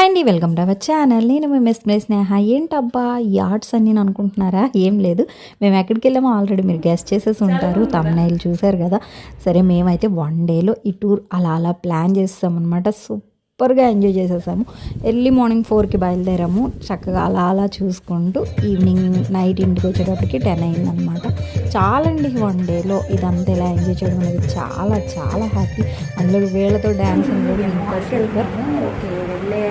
Hi అండి welcome to our channel నేను మీ miss miss స్నేహ. ఏంటబ్బా ఈ ఆర్ట్స్ అని నేను అనుకుంటున్నారా? ఏం లేదు. మేము ఎక్కడికి వెళ్ళామో ఆల్రెడీ మీరు గెస్ట్ చేసేసి ఉంటారు. తమ్నైల్ చూసారు కదా. సరే మేమైతే వన్ డేలో ఈ టూర్ అలా అలా ప్లాన్ చేస్తాం అనమాట సూపర్గా ఎంజాయ్ చేసేసాము. ఎర్లీ మార్నింగ్ ఫోర్కి బయలుదేరాము. చక్కగా అలా అలా చూసుకుంటూ ఈవినింగ్ నైట్ ఇంటికి వచ్చేటప్పటికి టెన్ అయిందనమాట చాలండి వన్ డేలో ఇదంతా ఇలా ఎంజాయ్ చేయడం అనేది చాలా చాలా హ్యాపీ. అందులో వీళ్ళతో డ్యాన్స్ అనేది ఇంకా సూపర్ ఓకే వెళ్ళే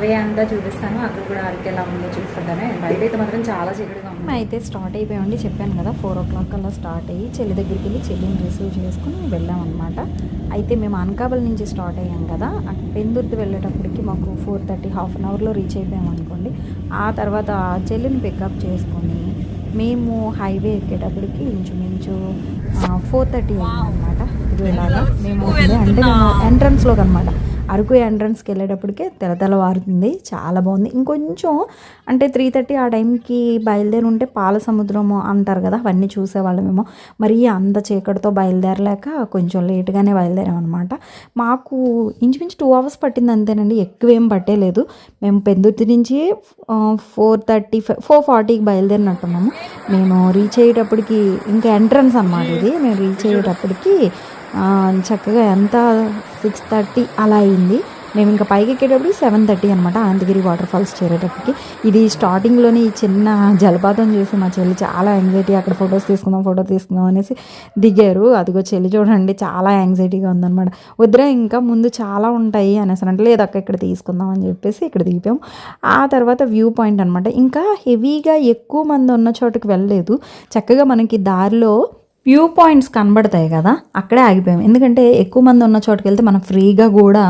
వే అంతా చూపిస్తాను. అక్కడ కూడా అరకు ఎలా ఉందో చూపిస్తాను. బయట అయితే మాత్రం చాలా చీకటిగా ఉంది. అయితే స్టార్ట్ అయిపోయామండి. చెప్పాను కదా ఫోర్ ఓ క్లాక్ అలా స్టార్ట్ అయ్యి చెల్లి దగ్గరికి వెళ్ళి చెల్లిని రిసీవ్ చేసుకుని వెళ్ళాం అనమాట అయితే మేము అనకాపల్లి నుంచి స్టార్ట్ అయ్యాం కదా అక్కడ పెందుర్తి వెళ్ళేటప్పటికి మాకు ఫోర్ థర్టీ హాఫ్ అన్ అవర్లో రీచ్ అయిపోయాం అనుకోండి. ఆ తర్వాత చెల్లిని పికప్ చేసుకొని మేము హైవే ఎక్కేటప్పటికి ఇంచుమించు ఫోర్ థర్టీ అయిందనమాట ఇది ఇలాగా మేము అంటే మేము ఎంట్రన్స్లోకి అనమాట అరకు ఎంట్రన్స్కి వెళ్ళేటప్పటికే తెలతెలవారుతుంది చాలా బాగుంది. ఇంకొంచెం అంటే త్రీ థర్టీ ఆ టైంకి బయలుదేరి ఉంటే పాల సముద్రము అంటారు కదా అవన్నీ చూసేవాళ్ళమేమో. మరి అంత చీకటితో బయలుదేరలేక కొంచెం లేట్గానే బయలుదేరామన్నమాట. మాకు ఇంచుమించు టూ అవర్స్ పట్టింది అంతేనండి. ఎక్కువ ఏం పట్టేలేదు. మేము పెందుర్తి నుంచి ఫోర్ థర్టీ ఫైవ్ ఫోర్ ఫార్టీకి బయలుదేరినట్టున్నాము. మేము రీచ్ అయ్యేటప్పటికి ఇంకా ఎంట్రన్స్ అన్నమాట ఇది. మేము రీచ్ అయ్యేటప్పటికి చక్కగా ఎంత? సిక్స్ థర్టీ అలా అయింది. మేము ఇంకా పైకి ఎక్కేటప్పుడు సెవెన్ థర్టీ అనమాట అనంతగిరి వాటర్ ఫాల్స్ చేరేటప్పటికి. ఇది స్టార్టింగ్లోనే ఈ చిన్న జలపాతం చూసి మా చెల్లి చాలా యాంగ్జైటీ అక్కడ ఫొటోస్ తీసుకుందాం ఫోటో తీసుకుందాం అనేసి దిగారు. అదిగో చెల్లి చూడండి చాలా యాంగ్జైటీగా ఉందన్నమాట. వద్దురా ఇంకా ముందు చాలా ఉంటాయి అనేసి అంటే లేదు అక్క ఇక్కడ తీసుకుందాం అని చెప్పేసి ఇక్కడ దిగిపోయాం. ఆ తర్వాత వ్యూ పాయింట్ అనమాట ఇంకా హెవీగా ఎక్కువ మంది ఉన్న చోటుకి వెళ్ళలేదు. చక్కగా మనకి దారిలో వ్యూ పాయింట్స్ కనబడతాయి కదా అక్కడే ఆగిపోయాం. ఎందుకంటే ఎక్కువ మంది ఉన్న చోటుకి వెళ్తే మనం ఫ్రీగా కూడా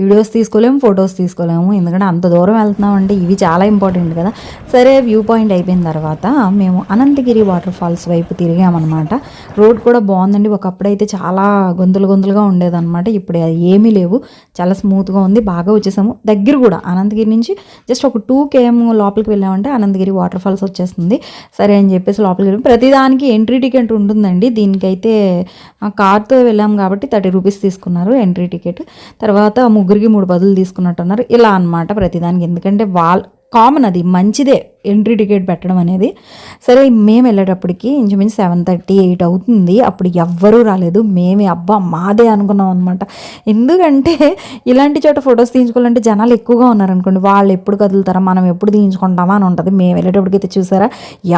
వీడియోస్ తీసుకోలేము ఫొటోస్ తీసుకోలేము. ఎందుకంటే అంత దూరం వెళ్తున్నాం అంటే ఇవి చాలా ఇంపార్టెంట్ కదా. సరే వ్యూ పాయింట్ అయిపోయిన తర్వాత మేము అనంతగిరి వాటర్ ఫాల్స్ వైపు తిరిగామన్నమాట. రోడ్ కూడా బాగుందండి. ఒకప్పుడైతే చాలా గొంతులు గొంతులుగా ఉండేదన్నమాట. ఇప్పుడు అది ఏమీ లేవు. చాలా స్మూత్గా ఉంది. బాగా వచ్చేసాము. దగ్గర కూడా అనంతగిరి నుంచి జస్ట్ ఒక టూ కేఎం లోపలికి వెళ్ళామంటే అనంతగిరి వాటర్ ఫాల్స్ వచ్చేస్తుంది. సరే అని చెప్పేసి లోపలికి వెళ్ళాము ప్రతిదానికి ఎంట్రీ టికెట్ ఉంటుందండి. దీనికైతే కార్తో వెళ్ళాము కాబట్టి థర్టీ రూపీస్ తీసుకున్నారు ఎంట్రీ టికెట్ తర్వాత ముగ్గురు ముగ్గురికి మూడు బదులు తీసుకున్నట్టున్నారు ఇలా అనమాట ప్రతిదానికి. ఎందుకంటే వాళ్ళ కామన్ అది మంచిదే ఎంట్రీ టికెట్ పెట్టడం అనేది. సరే మేము వెళ్ళేటప్పటికి ఇంచుమించు సెవెన్ థర్టీ ఎయిట్ అవుతుంది. అప్పుడు ఎవ్వరూ రాలేదు. మేమే అబ్బా మాదే అనుకున్నాం అనమాట ఎందుకంటే ఇలాంటి చోట ఫొటోస్ తీయించుకోవాలంటే జనాలు ఎక్కువగా ఉన్నారనుకోండి. వాళ్ళు ఎప్పుడు కదులుతారా? మనం ఎప్పుడు తీయించుకుంటామా అని ఉంటుంది. మేము వెళ్ళేటప్పటికైతే చూసారా?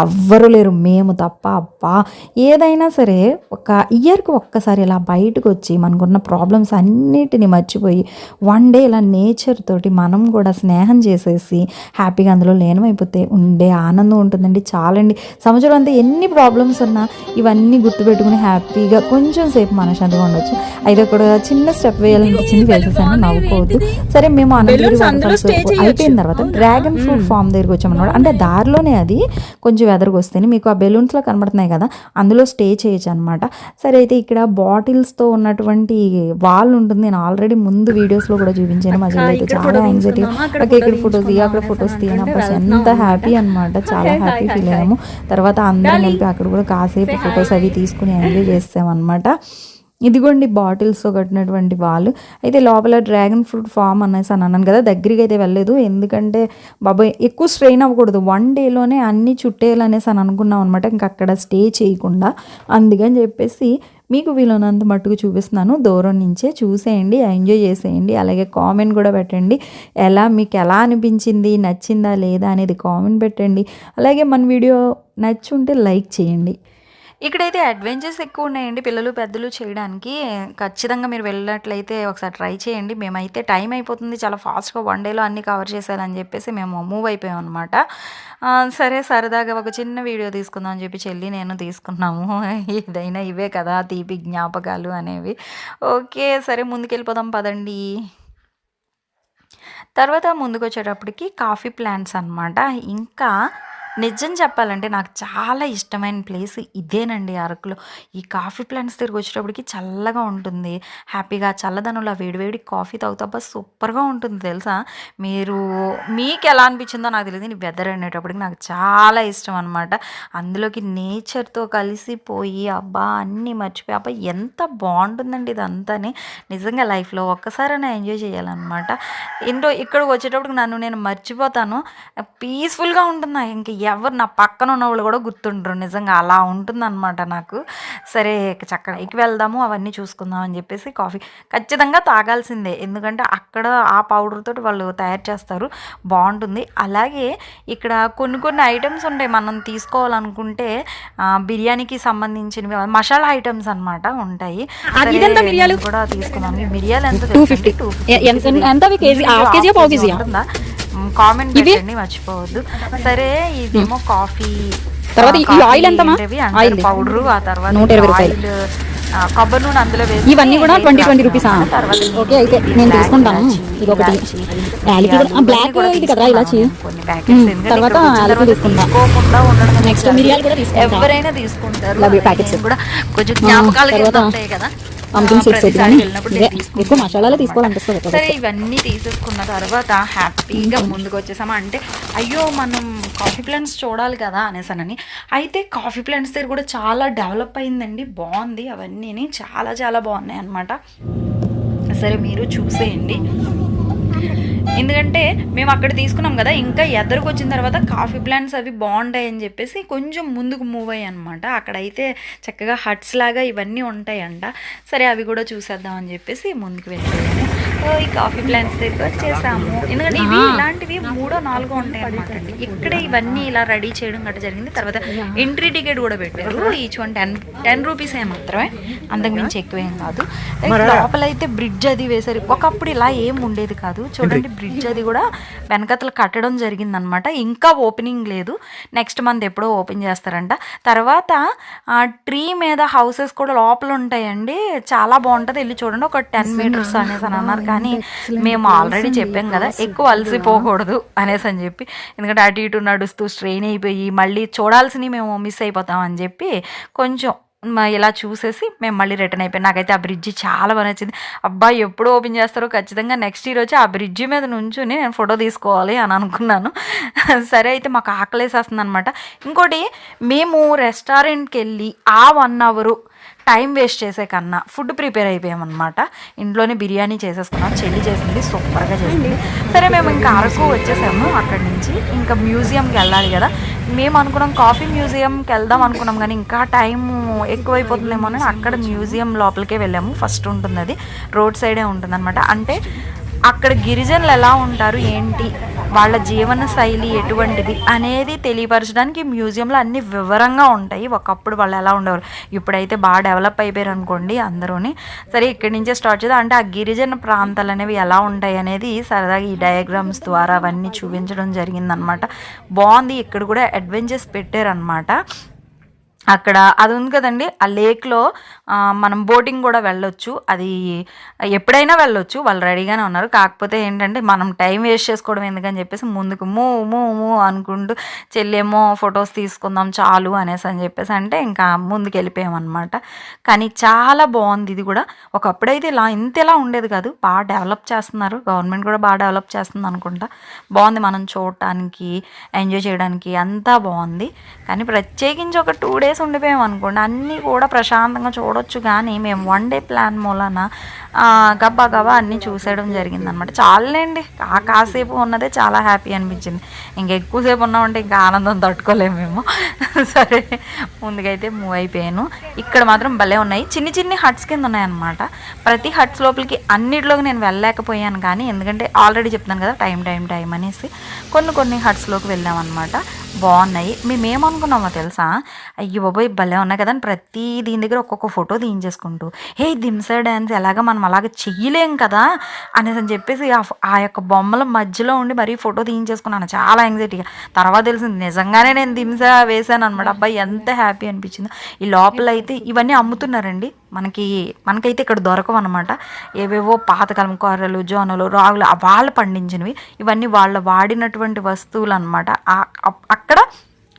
ఎవ్వరూ లేరు. మేము తప్ప అబ్బా. ఏదైనా సరే ఒక ఇయర్కి ఒక్కసారి ఇలా బయటకు వచ్చి మనకున్న ప్రాబ్లమ్స్ అన్నిటిని మర్చిపోయి వన్ డే ఇలా నేచర్ తోటి మనం కూడా స్నేహం చేసేసి హ్యాపీగా అందులో లీనమైపోతే ఉండే ఆనందం ఉంటుందండి. చాలండి. సంవత్సరం అంతా ఎన్ని ప్రాబ్లమ్స్ ఉన్నా ఇవన్నీ గుర్తుపెట్టుకుని హ్యాపీగా కొంచెం సేపు మనశాంతిగా ఉండొచ్చు. అయితే అక్కడ చిన్న స్టెప్ వేయాలనిపించింది వేసేసాను. నవ్వుకోవద్దు. సరే మేము అనంతగిరి అయిపోయిన తర్వాత డ్రాగన్ ఫ్రూట్ ఫామ్ దగ్గరికి వచ్చామన్నమాట. అంటే దారిలోనే అది కొంచెం వెదరికి వస్తేనే మీకు ఆ బెలూన్స్లో కనబడుతున్నాయి కదా అందులో స్టే చేయొచ్చు అనమాట సరే అయితే ఇక్కడ బాటిల్స్తో ఉన్నటువంటి వాల్ ఉంటుంది. నేను ఆల్రెడీ ముందు వీడియోస్లో కూడా చూపించాను. మా చెల్లి అయితే చాలా యాంగ్జైటీ ఓకే ఇక్కడ ఫొటోస్ అక్కడ ఫొటోస్ తీయను అప్పుడు ఎంత హ్యాపీ అనమాట చాలా హ్యాపీ ఫీల్ అయ్యాము తర్వాత అందరం కలిపి అక్కడ కూడా కాసేపు ఫొటోస్ అవి తీసుకుని ఎంజాయ్ చేస్తామన్నమాట. ఇదిగోండి బాటిల్స్తో కట్టినటువంటి వాళ్ళు. అయితే లోపల డ్రాగన్ ఫ్రూట్ ఫామ్ అనేసి అని అన్నాను కదా దగ్గరికి అయితే వెళ్ళలేదు. ఎందుకంటే బాబాయ్ ఎక్కువ స్ట్రెయిన్ అవ్వకూడదు. వన్ డేలోనే అన్ని చుట్టేయాలనేసి అని అనుకున్నాం అనమాట ఇంకా అక్కడ స్టే చేయకుండా. అందుకని చెప్పేసి మీకు వీలున్నంత మట్టుకు చూపిస్తున్నాను. దూరం నుంచే చూసేయండి ఎంజాయ్ చేసేయండి. అలాగే కామెంట్ కూడా పెట్టండి. ఎలా మీకు ఎలా అనిపించింది నచ్చిందా లేదా అనేది కామెంట్ పెట్టండి. అలాగే మన వీడియో నచ్చుంటే లైక్ చేయండి. ఇక్కడైతే అడ్వెంచర్స్ ఎక్కువ ఉన్నాయండి పిల్లలు పెద్దలు చేయడానికి. ఖచ్చితంగా మీరు వెళ్ళినట్లయితే ఒకసారి ట్రై చేయండి. మేమైతే టైం అయిపోతుంది చాలా ఫాస్ట్గా వన్ డేలో అన్నీ కవర్ చేసేయాలని చెప్పేసి మేము మూవ్ అయిపోయాం అనమాట సరే సరదాగా ఒక చిన్న వీడియో తీసుకుందాం అని చెప్పి చెల్లి నేను తీసుకున్నాము. ఏదైనా ఇవే కదా తీపి జ్ఞాపకాలు అనేవి. ఓకే సరే ముందుకెళ్ళిపోదాం పదండి. తర్వాత ముందుకు వచ్చేటప్పటికి కాఫీ ప్లాంట్స్ అనమాట ఇంకా నిజం చెప్పాలంటే నాకు చాలా ఇష్టమైన ప్లేస్ ఇదేనండి అరకులో. ఈ కాఫీ ప్లాంట్స్ దగ్గరికి వచ్చేటప్పటికి చల్లగా ఉంటుంది. హ్యాపీగా చల్లదనంలో వేడివేడి కాఫీ తాగుతా సూపర్‌గా ఉంటుంది తెలుసా! మీరు మీకు ఎలా అనిపించిందో నాకు తెలియదు నేను వెదర్ అనేటప్పటికి నాకు చాలా ఇష్టం అనమాట. అందులోకి నేచర్‌తో కలిసిపోయి అబ్బా! అన్నీ మర్చిపోయి అబ్బా! ఎంత బాగుంటుందండి ఇదంతాని. నిజంగా లైఫ్‌లో ఒక్కసారైనా ఎంజాయ్ చేయాలన్నమాట ఏంటో ఇక్కడికి వచ్చేటప్పటికి నన్ను నేను మర్చిపోతాను. పీస్‌ఫుల్‌గా ఉంటుంది. ఇంకా ఎవరు నా పక్కన ఉన్నవాళ్ళు కూడా గుర్తుండరు. నిజంగా అలా ఉంటుందనమాట నాకు. సరే ఇక చక్కగా పైకి వెళ్దాము అవన్నీ చూసుకుందాం అని చెప్పేసి కాఫీ ఖచ్చితంగా తాగాల్సిందే. ఎందుకంటే అక్కడ ఆ పౌడర్ తోటి వాళ్ళు తయారు చేస్తారు. బావుంటుంది. అలాగే ఇక్కడ కొన్ని కొన్ని ఐటెమ్స్ ఉంటాయి మనం తీసుకోవాలనుకుంటే బిర్యానీకి సంబంధించినవి మసాలా ఐటెమ్స్ అనమాట ఉంటాయి. కూడా తీసుకున్నాను. మిరియాలు ఎంత 250. తెలుసండి? ఎ- ఎంత- కేజీ? ఉంటుందా? కామెంట్? పెట్టండి మర్చిపోవద్దు సరే ఇదేమో కాఫీ తర్వాత ఈ ఆయిల్? ఏంటివి ఆయిల్. పౌడర్ ఆ తర్వాత నూట ఇరవై రూపాయలు. ఆయిల్ ఆ, కొబ్బరి నూనె అందులో వేసి ఇవన్నీ కూడా నెయ్యి 20, 20 రాస్తాం. రూపీసా? తర్వాత ఓకే, అయితే నేను తీసుకుంటాను. ఇది ఒకటి. యాలకి బ్లాక్ ఇది కదా ఇలాచీ? ఎందుకంటే తర్వాత తర్వాత తీసుకుంటా. నెక్స్ట్ మిరియాలు కూడా తీసుకుంటా. ఎవరైనా తీసుకుంటారు ప్యాకెట్స్. కూడా కొంచెం జ్ఞాపకాలు కింద తర్వాత ఉంటాయి కదా అయితే కానీ నేను తీసుకుంటాను ఎక్కువ మసాలాలు. తీసుకోవాలనిపిస్తుంది సరే. ఇవన్నీ తీసేసుకున్న తర్వాత హ్యాపీగా ముందుకు వచ్చేసామా? అంటే అయ్యో మనం కాఫీ ప్లాంట్స్ చూడాలి కదా అనేసానని అయితే కాఫీ ప్లాంట్స్ దగ్గర కూడా చాలా డెవలప్ అయిందండి. బాగుంది. అవన్నీ చాలా చాలా బాగున్నాయి అన్నమాట సరే మీరు చూసేయండి. ఎందుకంటే మేము అక్కడ తీసుకున్నాం కదా ఇంకా ఎదరికి వచ్చిన తర్వాత కాఫీ ప్లాంట్స్ అవి బాగుంటాయి అని చెప్పేసి కొంచెం ముందుకు మూవ్ అయ్యాయి అనమాట అక్కడైతే చక్కగా హట్స్ లాగా ఇవన్నీ ఉంటాయంట. సరే అవి కూడా చూసేద్దాం అని చెప్పేసి ముందుకు వెళ్ళిపోయాను సో ఈ కాఫీ ప్లాంట్స్ దగ్గర వచ్చేసాము. ఎందుకంటే ఇవి ఇలాంటివి మూడో నాలుగో ఉంటాయి అనమాట అండి. ఇక్కడే ఇవన్నీ ఇలా రెడీ చేయడం గట్రా జరిగింది. తర్వాత ఎంట్రీ టికెట్ కూడా పెట్టారు. Each one ten ten rupees ఏ మాత్రమే. అంతకు మించి ఎక్కువేం కాదు. లోపల అయితే బ్రిడ్జ్ అది వేశారు. ఒకప్పుడు ఇలా ఏం ఉండేది కాదు. చూడండి బ్రిడ్జ్ అది కూడా వెనకతలు కట్టడం జరిగిందనమాట ఇంకా ఓపెనింగ్ లేదు. నెక్స్ట్ మంత్ ఎప్పుడో ఓపెన్ చేస్తారంట. తర్వాత ఆ ట్రీ మీద హౌసెస్ కూడా లోపల ఉంటాయండి. చాలా బాగుంటుంది. వెళ్ళి చూడండి. ఒక టెన్ మీటర్స్ అనేసి అని అన్నారు కానీ మేము ఆల్రెడీ చెప్పాం కదా ఎక్కువ అలసిపోకూడదు అనేసి అని చెప్పి ఎందుకంటే అటు ఇటు నడుస్తూ స్ట్రెయిన్ అయిపోయి మళ్ళీ చూడాల్సినవి మేము మిస్ అయిపోతాం అని చెప్పి కొంచెం ఇలా చూసేసి మేము మళ్ళీ రిటర్న్ అయిపోయాం. నాకైతే ఆ బ్రిడ్జి చాలా బాగా నచ్చింది. అబ్బా ఎప్పుడు ఓపెన్ చేస్తారో ఖచ్చితంగా నెక్స్ట్ ఇయర్ వచ్చి ఆ బ్రిడ్జి మీద నుంచుని నేను ఫోటో తీసుకోవాలి అని అనుకున్నాను. సరే అయితే మాకు ఆకలేసేస్తుంది అనమాట ఇంకోటి మేము రెస్టారెంట్కి వెళ్ళి ఆ వన్ అవరు టైం వేస్ట్ చేసే కన్నా ఫుడ్ ప్రిపేర్ అయిపోయామన్నమాట. ఇంట్లోనే బిర్యానీ చేసేసుకున్నాం చెల్లి చేసింది సూపర్గా చేసింది. సరే మేము ఇంకా అరకు వచ్చేసాము అక్కడి నుంచి. ఇంకా మ్యూజియంకి వెళ్ళాలి కదా. మేము అనుకున్నాం కాఫీ మ్యూజియంకి వెళ్దాం అనుకున్నాం కానీ ఇంకా టైం ఎక్కువైపోతుందేమో అని అక్కడ మ్యూజియం లోపలికే వెళ్ళాము. ఫస్ట్ ఉంటుంది అది. రోడ్ సైడే ఉంటుంది అంటే అక్కడ గిరిజనులు ఎలా ఉంటారు ఏంటి వాళ్ళ జీవన శైలి ఎటువంటిది అనేది తెలియపరచడానికి మ్యూజియంలో అన్ని వివరంగా ఉంటాయి. ఒకప్పుడు వాళ్ళు ఎలా ఉండేవారు? ఇప్పుడైతే బాగా డెవలప్ అయిపోయారు అనుకోండి అందరూని. సరే ఇక్కడి నుంచే స్టార్ట్ చేద్దాం. అంటే ఆ గిరిజన ప్రాంతాలు అనేవి ఎలా ఉంటాయి అనేది సరదాగా ఈ డయాగ్రామ్స్ ద్వారా అవన్నీ చూపించడం జరిగిందనమాట బాగుంది. ఇక్కడ కూడా అడ్వెంచర్స్ పెట్టారనమాట అక్కడ అది ఉంది కదండి ఆ లేక్లో మనం బోటింగ్ కూడా వెళ్ళొచ్చు. అది ఎప్పుడైనా వెళ్ళొచ్చు వాళ్ళు రెడీగానే ఉన్నారు. కాకపోతే ఏంటంటే మనం టైం వేస్ట్ చేసుకోవడం ఎందుకని చెప్పేసి ముందుకు మూ మూ మూ అనుకుంటూ చెల్లేమో ఫొటోస్ తీసుకుందాం చాలు అనేసి అని చెప్పేసి అంటే ఇంకా ముందుకు వెళ్ళిపోయామన్నమాట. కానీ చాలా బాగుంది ఇది కూడా. ఒకప్పుడైతే ఇలా ఇంత ఇలా ఉండేది కాదు బాగా డెవలప్ చేస్తున్నారు. గవర్నమెంట్ కూడా బాగా డెవలప్ చేస్తుంది అనుకుంటా. బాగుంది మనం చూడటానికి ఎంజాయ్ చేయడానికి అంతా బాగుంది. కానీ ప్రత్యేకించి ఒక టూ డేస్ ఉండిపోయాం అనుకోండి అన్నీ కూడా ప్రశాంతంగా చూడొచ్చు కానీ మేము వన్ డే ప్లాన్ మూలన గబ్బా గబ్బా అన్నీ చూసేయడం జరిగింది అనమాట చాలండి ఆ కాసేపు ఉన్నదే చాలా హ్యాపీ అనిపించింది. ఇంకా ఎక్కువసేపు ఉన్నామంటే ఇంకా ఆనందం తట్టుకోలేము మేము. సరే ముందుకైతే మూవ్ అయిపోయాను. ఇక్కడ మాత్రం భలే ఉన్నాయి. చిన్ని చిన్ని హట్స్ కింద ఉన్నాయన్నమాట. ప్రతి హట్స్ లోపలికి అన్నిటిలోకి నేను వెళ్ళలేకపోయాను కానీ ఎందుకంటే ఆల్రెడీ చెప్తాను కదా టైం టైం టైం అనేసి కొన్ని కొన్ని హట్స్లోకి వెళ్ళామన్నమాట. బాగున్నాయి. మేము ఏమనుకున్నామో తెలుసా? అయ్యో బాబోయ్ భలే ఉన్నాయి కదా. అని ప్రతి దీని దగ్గర ఒక్కొక్క ఫోటో తీయించేసుకుంటూ హే దింసా డ్యాన్స్ ఎలాగ మనం అలాగ చెయ్యలేం కదా? అనేసి అని చెప్పేసి ఆ యొక్క బొమ్మల మధ్యలో ఉండి మరీ ఫోటో తీయించేసుకున్నాను. చాలా యాంగ్జైటీగా తర్వాత తెలిసింది నిజంగానే నేను దింసా వేశాను అనమాట అబ్బాయి ఎంత హ్యాపీ అనిపించిందో. ఈ లోపల అయితే ఇవన్నీ అమ్ముతున్నారండి. మనకి మనకైతే ఇక్కడ దొరకవు అనమాట ఏవేవో పాతకాలం కూరలు జోనలు రాగులు వాళ్ళు పండించినవి. ఇవన్నీ వాళ్ళు వాడినటువంటి వస్తువులు అనమాట అక్కడ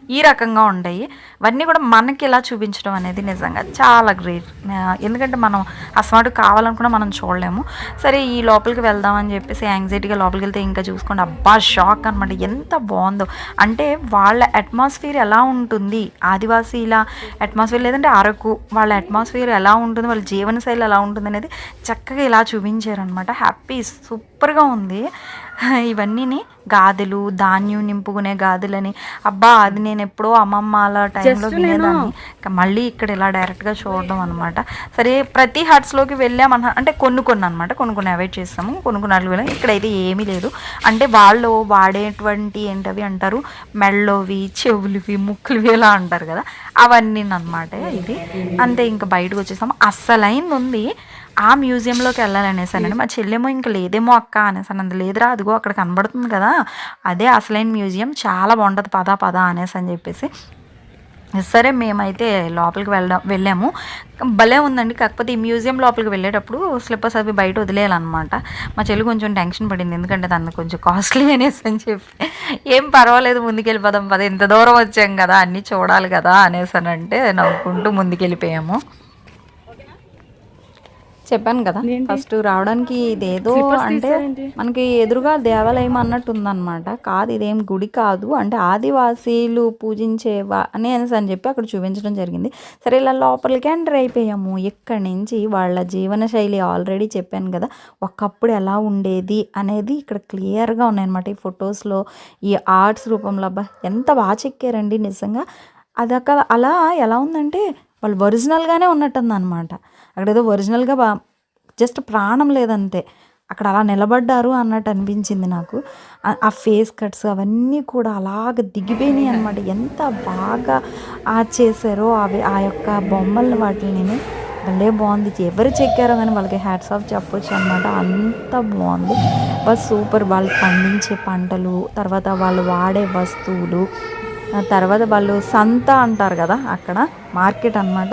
ఈ రకంగా ఉండయి. అవన్నీ కూడా మనకి ఇలా చూపించడం అనేది నిజంగా చాలా గ్రేట్. ఎందుకంటే మనం అస్మాటు కావాలనుకున్నా మనం చూడలేము. సరే ఈ లోపలికి వెళ్దామని చెప్పేసి యాంగ్జైటీగా లోపలికి వెళ్తే ఇంకా చూసుకోండి. అబ్బా షాక్ అనమాట ఎంత బాగుందో. అంటే వాళ్ళ అట్మాస్ఫియర్ ఎలా ఉంటుంది? ఆదివాసీల అట్మాస్ఫియర్ లేదంటే అరకు వాళ్ళ అట్మాస్ఫియర్ ఎలా ఉంటుంది? వాళ్ళ జీవనశైలి ఎలా ఉంటుంది అనేది చక్కగా ఇలా చూపించారనమాట హ్యాపీ సూపర్గా ఉంది. ఇవన్నీని గాదెలు ధాన్యం నింపుకునే గాదెలని. అబ్బా అది నేను ఎప్పుడో అమ్మమ్మ అలా టైంలో వినేదాన్ని. ఇంకా మళ్ళీ ఇక్కడ ఇలా డైరెక్ట్గా చూడడం అనమాట సరే ప్రతి హట్స్లోకి వెళ్ళామన్న అంటే కొన్ని కొన్ని అనమాట కొన్ని కొన్ని అవాయిడ్ చేస్తాము కొన్ని కొన్ని వెళ్ళాం ఇక్కడైతే ఏమీ లేదు. అంటే వాళ్ళు వాడేటువంటి ఏంటవి అంటారు? మెళ్ళోవి చెవులువి ముక్కులువి ఇలా అంటారు కదా? అవన్నీ అనమాట ఇది. అంతే ఇంకా బయటకు వచ్చేసాము. అస్సలైంది ఉంది. ఆ మ్యూజియంలోకి వెళ్ళాలనేసానండి మా చెల్లెమో ఇంక లేదేమో అక్క అనేసాను అంత లేదురా అదిగో అక్కడ కనబడుతుంది కదా అదే అసలైన మ్యూజియం చాలా బాగుంటుంది పదా పదా అనేసి అని చెప్పేసి. సరే మేమైతే లోపలికి వెళ్ళడం వెళ్ళాము. భలే ఉందండి. కాకపోతే ఈ మ్యూజియం లోపలికి వెళ్ళేటప్పుడు స్లిప్పర్స్ అవి బయట వదిలేయాలన్నమాట. మా చెల్లి కొంచెం టెన్షన్ పడింది. ఎందుకంటే దాన్ని కొంచెం కాస్ట్లీ అనేసి అని చెప్పి. ఏం పర్వాలేదు ముందుకెళ్ళిపోదాం పద ఇంత దూరం వచ్చాం కదా అన్నీ చూడాలి కదా అనేసి అని అంటే నవ్వుకుంటూ ముందుకెళ్ళిపోయాము. చెప్పాను కదా. ఫస్ట్ రావడానికి ఇదేదో అంటే మనకి ఎదురుగా దేవాలయం అన్నట్టు ఉందన్నమాట కాదు ఇదేం గుడి కాదు. అంటే ఆదివాసీలు పూజించేవా అని అనేసి అని చెప్పి అక్కడ చూపించడం జరిగింది. సరే ఇలా లోపలికి ఎంటర్ అయిపోయాము. ఇక్కడి నుంచి వాళ్ళ జీవన శైలి ఆల్రెడీ చెప్పాను కదా. ఒకప్పుడు ఎలా ఉండేది అనేది ఇక్కడ క్లియర్గా ఉన్నాయన్నమాట. ఈ ఫొటోస్లో ఈ ఆర్ట్స్ రూపంలో అబ్బా ఎంత బాగా చెక్కారండి నిజంగా. అదొక అలా ఎలా ఉందంటే వాళ్ళు ఒరిజినల్గానే ఉన్నట్టుంది అనమాట అక్కడ ఏదో ఒరిజినల్గా బా జస్ట్ ప్రాణం లేదంతే. అక్కడ అలా నిలబడ్డారు అన్నట్టు అనిపించింది నాకు. ఆ- ఫేస్ కట్స్ అవన్నీ కూడా అలాగ దిగిపోయినాయి అనమాట ఎంత బాగా ఆ చేశారో అవి ఆ యొక్క బొమ్మల్ని వాటిని భలే బాగుంది. ఎవరు చెక్కారో కానీ వాళ్ళకి హ్యాట్స్ ఆఫ్ చెప్పొచ్చు అనమాట అంత బాగుంది. బస్ సూపర్. వాళ్ళు పండించే పంటలు తర్వాత వాళ్ళు వాడే వస్తువులు తర్వాత వాళ్ళు సంత అంటారు కదా అక్కడ మార్కెట్ అన్నమాట.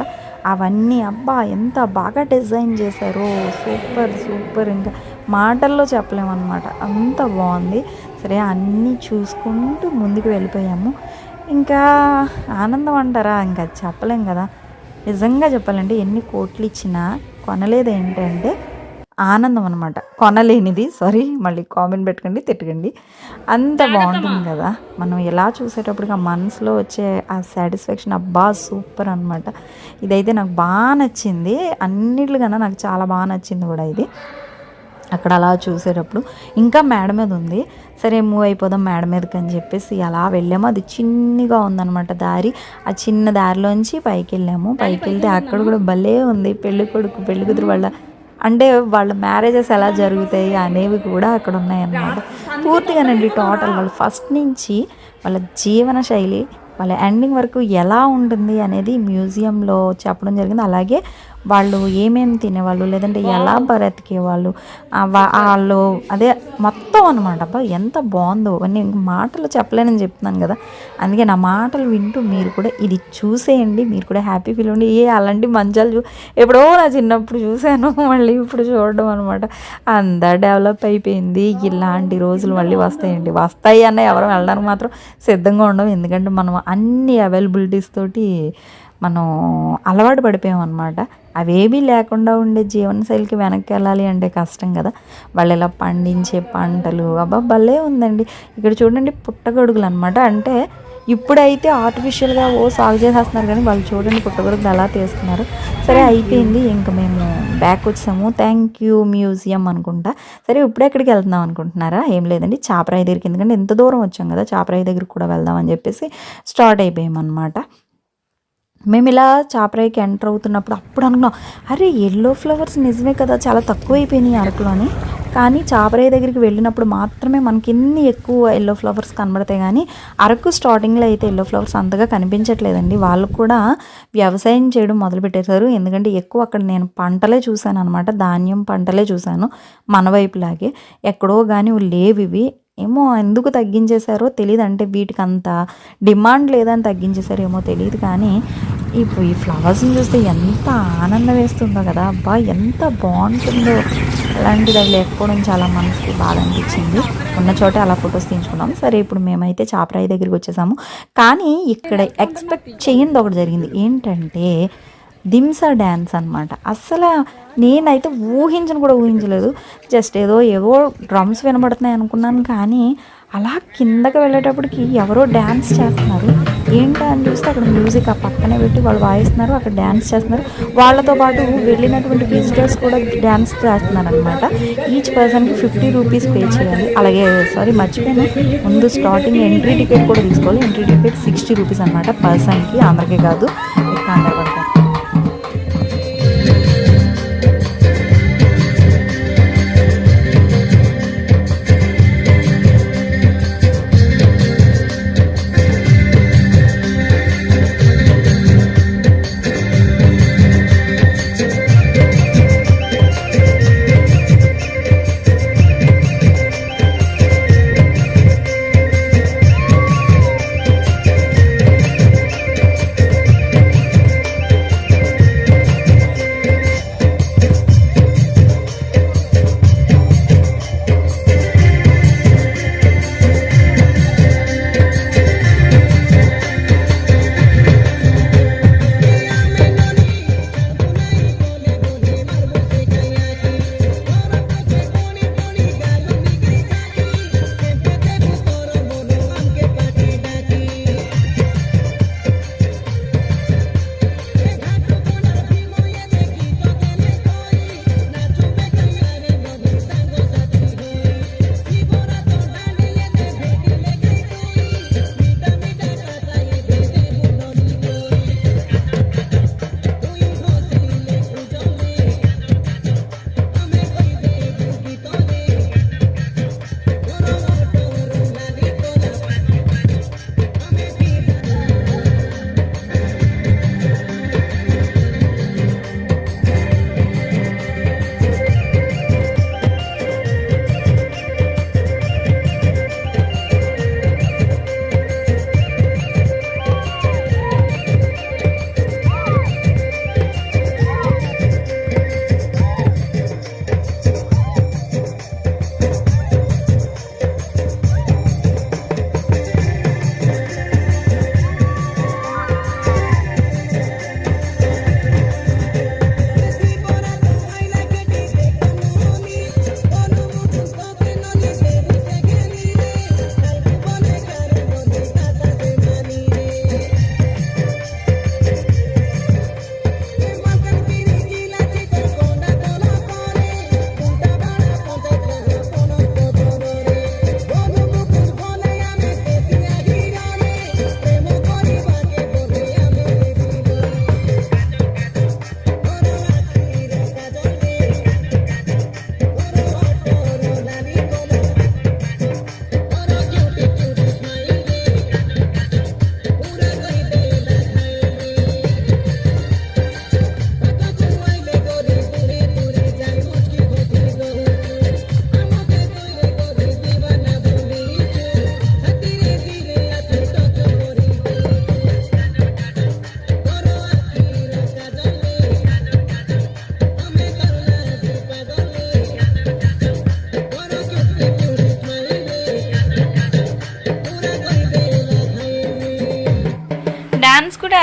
అవన్నీ అబ్బా ఎంత బాగా డిజైన్ చేశారో. Super super. ఇంకా మాటల్లో చెప్పలేమన్నమాట. అంత బాగుంది. సరే అన్నీ చూసుకుంటూ ముందుకు వెళ్ళిపోయాము. ఇంకా ఆనందం అంటారా? ఇంకా చెప్పలేం కదా. నిజంగా చెప్పాలంటే ఎన్ని కోట్లు ఇచ్చినా కొనలేదు ఏంటంటే ఆనందం అనమాట కొనలేనిది. సారీ మళ్ళీ కామెంట్ పెట్టకండి తిట్టకండి. అంత బాగుంటుంది కదా. మనం ఎలా చూసేటప్పటికి ఆ మనసులో వచ్చే ఆ సాటిస్ఫాక్షన్ అబ్బా సూపర్ అనమాట ఇదైతే నాకు బాగా నచ్చింది. అన్నిటికన్నా నాకు చాలా బాగా నచ్చింది కూడా ఇది. అక్కడ అలా చూసేటప్పుడు ఇంకా మేడ మీద ఉంది. సరే మూవ్ అయిపోదాం మేడ మీదకి అని చెప్పేసి అలా వెళ్ళాము. అది చిన్నగా ఉందన్నమాట దారి. ఆ చిన్న దారిలోంచి పైకి వెళ్ళాము. పైకి వెళ్తే అక్కడ కూడా భలే ఉంది. పెళ్ళి కొడుకు పెళ్ళి కూతురు వాళ్ళ అంటే వాళ్ళ మ్యారేజెస్ ఎలా జరుగుతాయి అనేవి కూడా అక్కడ ఉన్నాయన్నమాట పూర్తిగానండి టోటల్ వాళ్ళు ఫస్ట్ నుంచి వాళ్ళ జీవన శైలి వాళ్ళ ఎండింగ్ వరకు ఎలా ఉంటుంది అనేది మ్యూజియంలో చెప్పడం జరిగింది. అలాగే వాళ్ళు ఏమేమి తినేవాళ్ళు లేదంటే ఎలా బ్రతికేవాళ్ళు వాళ్ళు అదే మొత్తం అనమాట అబ్బా ఎంత బాగుందో. నేను మాటలు చెప్పలేనని చెప్తున్నాను కదా. అందుకే నా మాటలు వింటూ మీరు కూడా ఇది చూసేయండి. మీరు కూడా హ్యాపీ ఫీల్ ఉండి ఏ అలాంటి మంచాలు చూ ఎప్పుడో నా చిన్నప్పుడు చూశాను. మళ్ళీ ఇప్పుడు చూడడం అనమాట అంతా డెవలప్ అయిపోయింది. ఇలాంటి రోజులు మళ్ళీ వస్తాయండి. వస్తాయి అన్న ఎవరు వెళ్ళడానికి మాత్రం సిద్ధంగా ఉండవు. ఎందుకంటే మనం అన్ని అవైలబిలిటీస్ తోటి మనం అలవాటు పడిపోయాం అనమాట అవేమీ లేకుండా ఉండే జీవనశైలికి వెనక్కి వెళ్ళాలి అంటే కష్టం కదా. వాళ్ళు ఇలా పండించే పంటలు అబ్బా భలే ఉందండి. ఇక్కడ చూడండి పుట్టగొడుగులు అనమాట అంటే ఇప్పుడైతే ఆర్టిఫిషియల్గా ఓ సాగు చేసేస్తున్నారు కానీ వాళ్ళు చూడండి పుట్టగొడుగులు ఎలా తీస్తున్నారు. సరే అయిపోయింది. ఇంకా మేము బ్యాక్ వచ్చాము. థ్యాంక్ యూ మ్యూజియం అనుకుంటా. సరే ఇప్పుడు ఎక్కడికి వెళ్తున్నాం అనుకుంటున్నారా? ఏం లేదండి. చాపరాయి దగ్గరికి ఎందుకంటే ఎంత దూరం వచ్చాం కదా. చాపరాయి దగ్గరికి కూడా వెళ్దాం అని చెప్పేసి స్టార్ట్ అయిపోయామన్నమాట మేము ఇలా చాపరాయికి ఎంటర్ అవుతున్నప్పుడు అప్పుడు అనుకున్నాం అరే ఎల్లో ఫ్లవర్స్ నిజమే కదా చాలా తక్కువ అయిపోయినాయి అరకులోని కానీ చాపరాయి దగ్గరికి వెళ్ళినప్పుడు మాత్రమే మనకి ఇన్ని ఎక్కువ ఎల్లో ఫ్లవర్స్ కనబడతాయి కానీ అరకు స్టార్టింగ్లో అయితే ఎల్లో ఫ్లవర్స్ అంతగా కనిపించట్లేదండి. వాళ్ళు కూడా వ్యవసాయం చేయడం మొదలుపెట్టేశారు. ఎందుకంటే ఎక్కువ అక్కడ నేను పంటలే చూశాను అనమాట ధాన్యం పంటలే చూశాను మన వైపులాగే. ఎక్కడో కానీ లేవు ఇవి. ఏమో ఎందుకు తగ్గించేశారో తెలియదు అంటే వీటికి అంత డిమాండ్ లేదని తగ్గించేశారేమో ఏమో తెలియదు కానీ ఇప్పుడు ఈ ఫ్లవర్స్ని చూస్తే ఎంత ఆనందం వేస్తుందో కదా. అబ్బా ఎంత బాగుంటుందో. అలాంటిది అవి లేకపోవడం చాలా మనసుకి బాధ అనిపించింది. ఉన్న చోట అలా ఫొటోస్ తీయించుకున్నాం సరే ఇప్పుడు మేమైతే చాపరాయి దగ్గరికి వచ్చేసాము. కానీ ఇక్కడ ఎక్స్పెక్ట్ చేయింది ఒకటి జరిగింది. ఏంటంటే దింసా డ్యాన్స్ అనమాట అసలు నేనైతే ఊహించను కూడా ఊహించలేదు. జస్ట్ ఏదో ఏవో డ్రమ్స్ వినబడుతున్నాయి అనుకున్నాను. కానీ అలా కిందకి వెళ్ళేటప్పటికి ఎవరో డ్యాన్స్ చేస్తున్నారు. ఏంటా అని చూస్తే అక్కడ మ్యూజిక్ ఆ పక్కనే పెట్టి వాళ్ళు వాయిస్తున్నారు అక్కడ డ్యాన్స్ చేస్తున్నారు. వాళ్ళతో పాటు వెళ్ళినటువంటి విజిటర్స్ కూడా డ్యాన్స్ చేస్తున్నారు అనమాట ఈచ్ పర్సన్కి ఫిఫ్టీ రూపీస్ పే చేయాలి. అలాగే సారీ మర్చిపోయాను. ముందు స్టార్టింగ్ ఎంట్రీ టికెట్ కూడా తీసుకోవాలి. ఎంట్రీ టికెట్ సిక్స్టీ రూపీస్ అనమాట పర్సన్కి అందరికీ కాదు. మీరు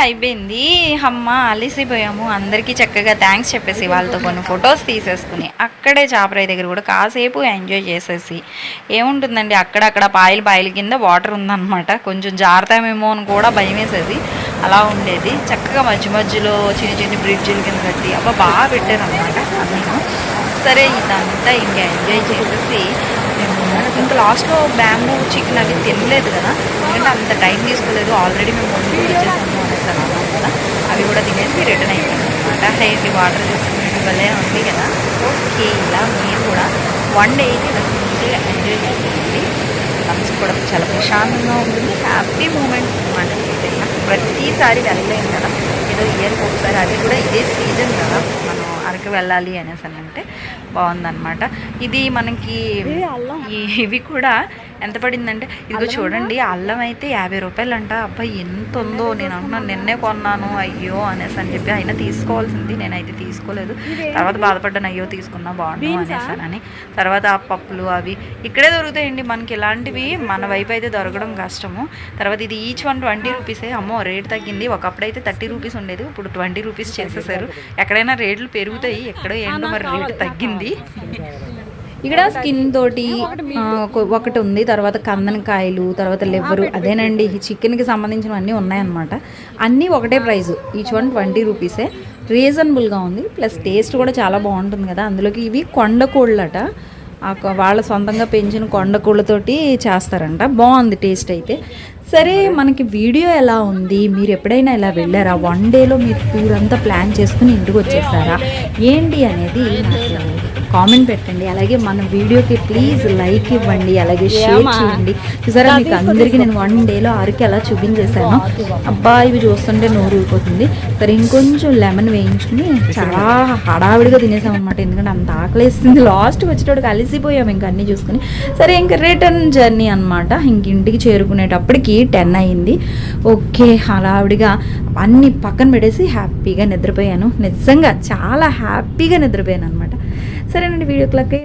అయిపోయింది. అమ్మ అలిసిపోయాము. అందరికీ చక్కగా థ్యాంక్స్ చెప్పేసి వాళ్ళతో కొన్ని ఫొటోస్ తీసేసుకుని అక్కడే చాపరాయి దగ్గర కూడా కాసేపు ఎంజాయ్ చేసేసి ఏముంటుందండి అక్కడక్కడ పాయలు పాయల కింద వాటర్ ఉందన్నమాట. కొంచెం జారుతామేమో అని కూడా భయం వేసేది అలా ఉండేది. చక్కగా మధ్య మధ్యలో చిన్న చిన్న బ్రిడ్జిల కింద కట్టి అబ్బా బాగా పెట్టారనమాట నేను సరే ఇదంతా ఇంకా ఎంజాయ్ చేసేసి ఇంకా లాస్ట్లో బ్యాంబూ చికెన్ అవి తినలేదు కదా. ఎందుకంటే అంత టైం తీసుకోలేదు. ఆల్రెడీ మేము ముందు ఇచ్చేసాము కదా. అవి కూడా తినేసి రిటర్న్ అయిపోయింది అనమాట హెయిర్ వాటర్ తీసుకునేది వల్లే ఉంది కదా. ఓకే ఇలా మీరు కూడా వన్ డే అయితే ఇలా ఎంజాయ్ చేసేయండి మనసు కూడా చాలా ప్రశాంతంగా ఉంటుంది. హ్యాపీ మూమెంట్ అనమాట ప్రతిసారి వెళ్ళలేము కదా. ఏదో ఇయర్కి ఒకసారి అది కూడా ఇదే సీజన్ కదా. మనం అరకు వెళ్ళాలి అనేసి అని అంటే బాగుందన్నమాట. ఇది మనకి ఇవి కూడా ఎంత పడిందంటే ఇదిగో చూడండి అల్లం అయితే యాభై రూపాయలు అంట అబ్బాయి ఎంత ఉందో నేను అంటున్నాను నిన్నే కొన్నాను అయ్యో అనేసి అని చెప్పి అయినా తీసుకోవాల్సింది. నేనైతే తీసుకోలేదు. తర్వాత బాధపడ్డాను అయ్యో తీసుకున్నా బాగుండు అనేసానని తర్వాత ఆ పప్పులు అవి ఇక్కడే దొరుకుతాయండి మనకి. ఇలాంటివి మన వైపు అయితే దొరకడం కష్టము. తర్వాత ఇది ఈచ్ వన్ ట్వంటీ రూపీసే అమ్మో రేట్ తగ్గింది. ఒకప్పుడు అయితే థర్టీ రూపీస్ ఉండేది. ఇప్పుడు ట్వంటీ రూపీస్ చేసేసారు. ఎక్కడైనా రేట్లు పెరుగుతాయి ఎక్కడో ఏంటో మరి రేటు తగ్గింది. ఇక్కడ స్కిన్ తోటి ఒకటి ఉంది తర్వాత కందనకాయలు తర్వాత లివరు అదేనండి ఈ చికెన్కి సంబంధించినవన్నీ ఉన్నాయన్నమాట. అన్నీ ఒకటే ప్రైస్ ఈచ్ వన్ ట్వంటీ రూపీసే. రీజనబుల్గా ఉంది ప్లస్ టేస్ట్ కూడా చాలా బాగుంటుంది కదా. అందులోకి ఇవి కొండ కోళ్ళట. వాళ్ళ సొంతంగా పెంచిన కొండ కోళ్ళతోటి చేస్తారంట. బాగుంది టేస్ట్ అయితే. సరే మనకి వీడియో ఎలా ఉంది? మీరు ఎప్పుడైనా ఇలా వెళ్ళారా? వన్ డేలో మీరు టూర్ అంతా ప్లాన్ చేసుకుని ఇంటికి వచ్చేసారా? ఏంటి అనేది నాకు కామెంట్ పెట్టండి. అలాగే మన వీడియోకి ప్లీజ్ లైక్ ఇవ్వండి. అలాగే షేర్ చేయండి. చూసారా మీకు అందరికీ నేను వన్ డేలో అరకు ఎలా చూపించేశాను. అబ్బా ఇవి చూస్తుంటే నోరు ఊరిపోతుంది. సరే ఇంకొంచెం లెమన్ వేయించుకుని చాలా హడావిడిగా తినేసాం అనమాట ఎందుకంటే అంత ఆకలేస్తుంది లాస్ట్ వచ్చేటప్పుడు కలిసిపోయాం ఇంకా అన్నీ చూసుకుని. సరే ఇంకా రిటర్న్ జర్నీ అనమాట ఇంక ఇంటికి చేరుకునేటప్పటికి టెన్ అయింది. ఓకే హడావిడిగా అన్ని పక్కన పెట్టేసి హ్యాపీగా నిద్రపోయాను. నిజంగా చాలా హ్యాపీగా నిద్రపోయాను అనమాట సరేనండి వీడియో క్లక్